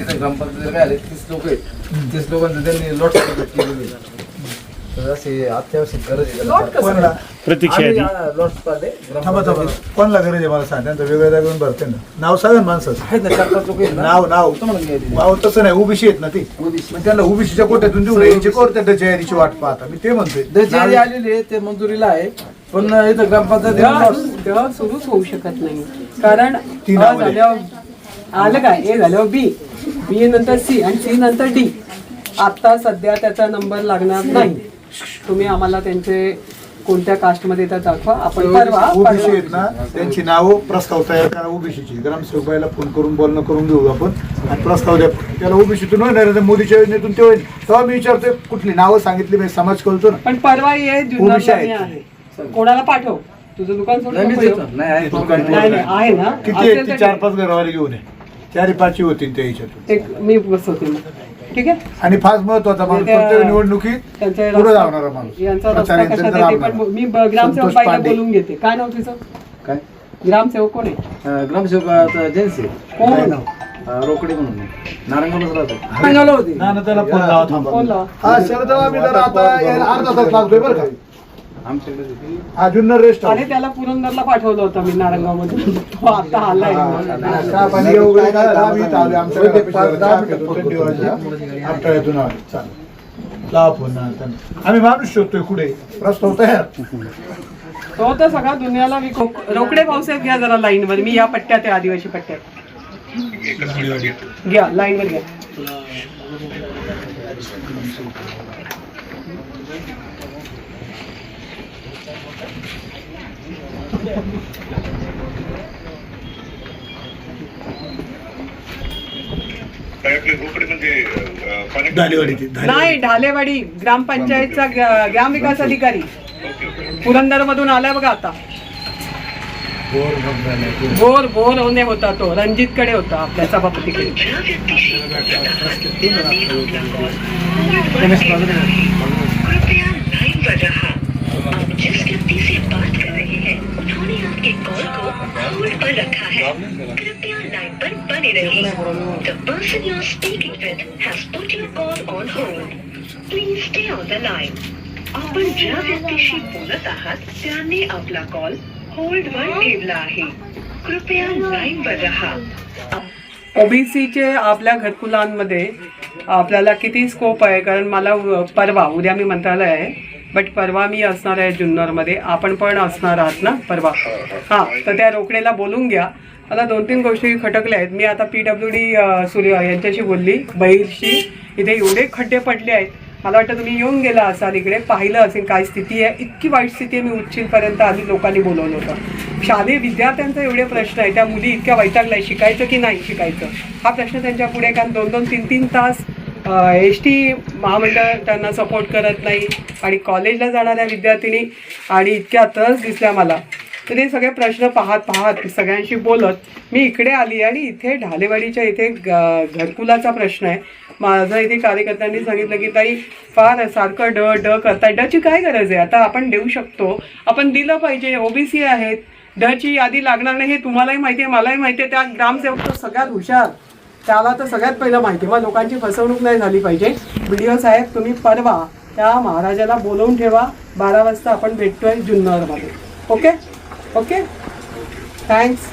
तिथे ग्रामपंचायतीला काय आले तीस लोक आहेत. तीस लोकांचं त्यांनी लॉट केलेली तर असे अत्यावश्यक गरज आहे त्याला. कोणला? प्रतीक्षा आम्ही, यादी हा, लॉट थांबा थांबा. ग्रामपंचायतीत. कोणला गरज आहे मला सांग? त्यांचं वेगळ्या जागेवरून भरते ना. नाव सांगा ना माणसाचं. आहेत ना चार पाच लोक आहेत ना? नाव नाव. घ्यायची. नाव तसं नाही उभीशी आहेत ना ती. ओबीसी. मग त्यांना उभीशीच्या कोट्यातून देऊ नये यांची कोर त्या जाहिरीची वाट पाहता. मी ते म्हणतोय. यादी आलेली आहे ते मंजुरीला आहे. पण इथं ग्रामपंचायत तेव्हा तेव्हा सुरूच होऊ शकत नाही. कारण ती अ नावं झाल्यावर आलं काय? ए झाल्यावर बी. बी नंतर सी आणि सी नंतर डी. आता सध्या त्याचा नंबर लागणार नाही. तुम्ही आम्हाला त्यांचे कोणत्या कास्टमध्ये येतात दाखवा. आपण परवा ओबीसी परवा- आहेत ना त्यांची नावं प्रस्ताव तयार करा ओबीसीची ग्रामसेवकाला फोन करून बोलणं करून घेऊ आपण. आणि प्रस्ताव द्या. त्याला ओबीसीतून होईल नरेंद्र मोदीच्या योजनेतून ते होईल. तेव्हा मी विचारतोय कुठली नावं सांगितली मी समाज कळतो ना. पण परवा ये. आहे. कोणाला पाठव? तुझं दुकान सोडून नको येऊ. नाही, आहे. दुकान. नाही नाही आहे ना. किती असेल आहेत तर ती चार पाच घरवाले घेऊन ये. चारी पाचही होतील त्या ह्याच्यातून एक मी बसवते मग. ठीक आहे? आणि फार महत्त्वाचा माणूस त्या- प्रत्येक निवडणुकीत त्यांचा पुढे जाणारा माणूस. यांचा रस्ता प्रचार कशात यंत्रणेत आहे ते पण राबणारा. मी ब- ग्रामसेवक संतोष बाईला पांडे. बोलून घेते. काय नाव तिचं काय? ग्रामसेवक कोण आहे? अं, ग्रामसेवक आता जैनसे कोण? अं, रोकडे म्हणून. राहतो. सांगावलं होती? ना ना त्याला फोन लावा थांबा. फोन लावा. हा आम्ही जरा आता यायला अर्धा तास लागतोय बरं का? हा जुन्नर रेस्ट अरे त्याला पुरंदरला पाठवलं होतं मी नारायणगाव मधून तो आता आलाय आम्ही माणूस शोधतोय कुठे. प्रस्ताव तयार तो तर सगळा दुनियाला विको रोकडे भाऊसाहेब घ्या जरा लाईन वर मी या पट्ट्यात आहे आदिवासी पट्ट्यात घ्या लाईन वर घ्या. म्हणजे. नाही ढालेवाडी ग्रामपंचायतचा ग्रामविकास अधिकारी. पुरंदर मधून आलाय बघा आता. भोर भोर होणे होता तो. रणजित कडे होता आपल्या सभापतीकडे कृपया होल्ड पर रखा है कृपया लाइन पर बने रहिए the person you are speaking with has put your call on hold please stay on the line आपण ज्या व्यक्तीशी बोलत आहात त्याने आपला कॉल होल्डवर ठेवला आहे कृपया लाईनवर राहा ओबीसीचे आपल्या घरकुलांमध्ये आपल्याला किती स्कोप आहे? कारण मला परवा उद्या मी मंत्रालय आहे. बट परवा मी असणार आहे जुन्नरमध्ये. आपण पण असणार आहात ना? परवा. हां तर त्या रोकडेला बोलून घ्या. मला दोन तीन गोष्टी खटकल्या आहेत. मी आता पी डब्ल्यू डी सूर्य यांच्याशी बोलली बहिरशी. इथे एवढे खड्डे पडले आहेत. मला वाटतं तुम्ही येऊन गेला असाल इकडे. पाहिलं असेल काय स्थिती आहे. इतकी वाईट स्थिती आहे. मी उच्चीलपर्यंत आधी लोकांनी बोलवलं होतं. शालेय विद्यार्थ्यांचा एवढे प्रश्न आहे त्या मुली इतक्या वैतागल्या. शिकायचं की नाही शिकायचं? हा प्रश्न त्यांच्या पुढे कारण दोन दोन तीन तीन तास एस टी महामंडळ त्यांना सपोर्ट करत नाही आणि कॉलेजला जाणाऱ्या विद्यार्थिनी आणि इतक्या तरच दिसल्या मला. तर ते सगळे प्रश्न पाहत पाहत सगळ्यांशी बोलत मी इकडे आली आणि इथे ढालेवाडीच्या इथे ग- घरकुलाचा प्रश्न आहे. माझं इथे कार्यकर्त्यांनी सांगितलं की ताई फार सारखं ड ड करताय. डची काय गरज आहे? आता आपण देऊ शकतो. आपण दिलं पाहिजे. ओबीसी आहेत. डची यादी लागणार नाही हे तुम्हालाही माहिती आहे मलाही माहिती आहे. त्या ग्रामसेवक तो सगळ्यात हुशार. त्याला तर सगळ्यात पहिलं माहिती मग लोकांची फसवणूक नाही झाली पाहिजे. व्हिडिओ साहेब तुम्ही परवा त्या महाराजाला बोलवून ठेवा. बारा वाजता आपण भेटतोय जुन्नरमध्ये. Okay okay thanks